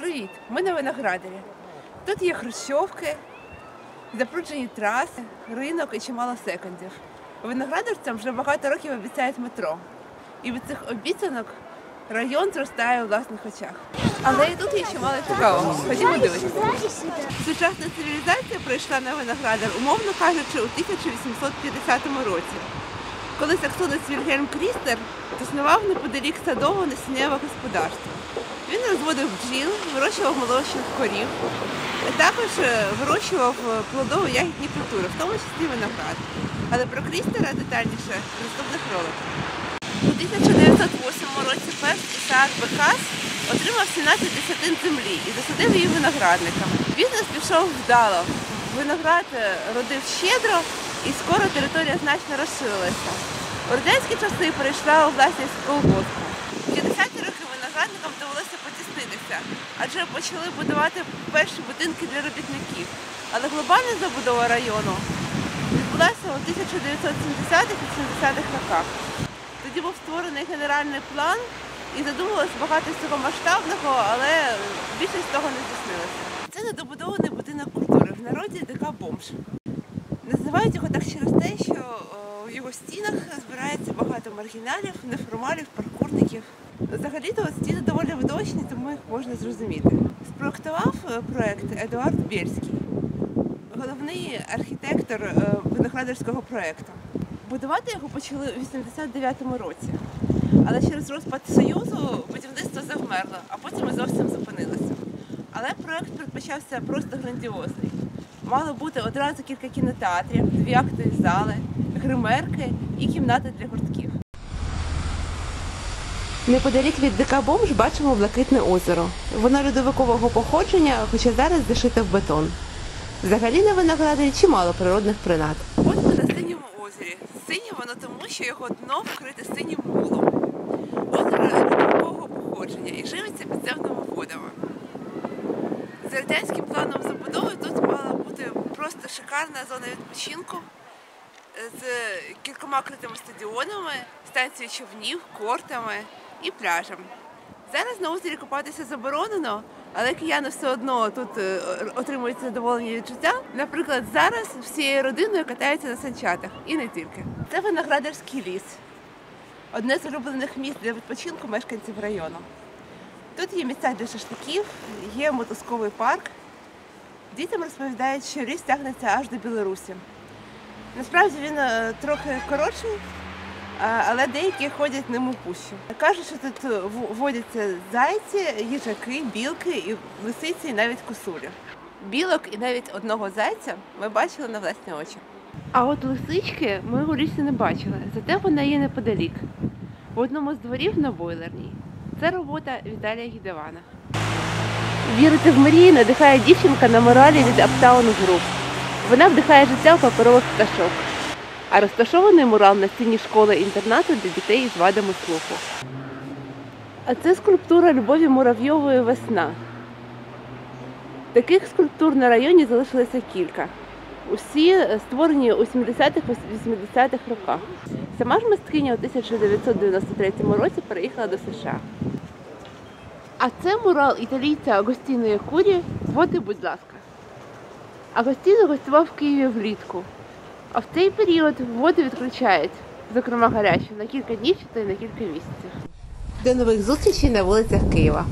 Привіт! Ми на виноградарі. Тут є хрущовки, запруджені траси, ринок і чимало секондів. Виноградарцям вже багато років обіцяють метро. І від цих обіцянок район зростає у власних очах. Але і тут є чимало цікавого. Ходімо дивитися. Сучасна цивілізація прийшла на виноградар, умовно кажучи, у 1850 році, коли саксонець Вільгельм Крістер заснував неподалік садового насіннєве господарство. Він розводив бджіл, вирощував молочних корів, також е, вирощував е, плодово-ягідні культури, в тому числі виноград. Але про Крістера детальніше в наступних роликах. У 1908 році перший Ісаак Бекас отримав 17 десятин землі і засадив її виноградниками. Бізнес пішов вдало. Виноград е, родив щедро і скоро територія значно розширилася. У радянські часи перейшла у власність колгоспу. Потіснитися, адже почали будувати перші будинки для робітників. Але глобальна забудова району відбулася у 1970-х-80-х роках. Тоді був створений генеральний план і задумувалось багато всього масштабного, але більшість того не здійснилося. Це недобудований будинок культури в народі ДК Бомж. Називають його так через те, що в його стінах збирається багато маргіналів, неформалів, паркурників. Взагалі-то стіни доволі видовищні, тому їх можна зрозуміти. Спроектував е, проект Едуард Бєльський, головний архітектор е, виноградарського проекту. Будувати його почали у 89-му році. Але через розпад Союзу будівництво завмерло, а потім і зовсім зупинилося. Але проект передбачався просто грандіозний. Мало бути одразу кілька кінотеатрів, дві актові зали, гримерки і кімнати для гуртків. Неподалік від ДК Бомж бачимо блакитне озеро. Воно льодовикового походження, хоча зараз зашите в бетон. Взагалі на виноградарі чимало природних принад. От ми на синьому озері. Синє воно тому, що його дно вкрите синім мулом. Озеро льодовикового походження і живиться підземними водами. За радянським планом забудови тут мала бути просто шикарна зона відпочинку з кількома критими стадіонами, станцією човнів, кортами і пляжем. Зараз на озері купатися заборонено, але кияни все одно тут е, отримують задоволення від життя. Наприклад, зараз всією родиною катаються на санчатах і не тільки. Це виноградарський ліс, одне з улюблених місць для відпочинку мешканців району. Тут є місця для шашликів, є мотузковий парк. Дітям розповідають, що ліс тягнеться аж до Білорусі. Насправді він е, трохи коротший, але деякі ходять ним у пущу. Кажуть, що тут водяться зайці, їжаки, білки і лисиці, і навіть косулі. Білок і навіть одного зайця ми бачили на власні очі. А от лисички ми у лісі не бачили, зате вона є неподалік. В одному з дворів на бойлерній. Це робота Віталія Гідевана. Вірити в мрії надихає дівчинка на моралі від Uptown Group. Вона вдихає життя у паперових пташок. А розташований мурал на стіні школи-інтернату для дітей із вадами слуху. А це скульптура Любові Муравйової Весна. Таких скульптур на районі залишилося кілька. Усі створені у 70-х-80-х роках. Сама ж мисткиня у 1993 році переїхала до США. А це мурал італійця Агостіно Якурі «Води, будь ласка. Агостіно гостював в Києві влітку. А в цей період води відключають, зокрема гарячі, на кілька днів чи на кілька місяців. До нових зустрічей на вулицях Києва.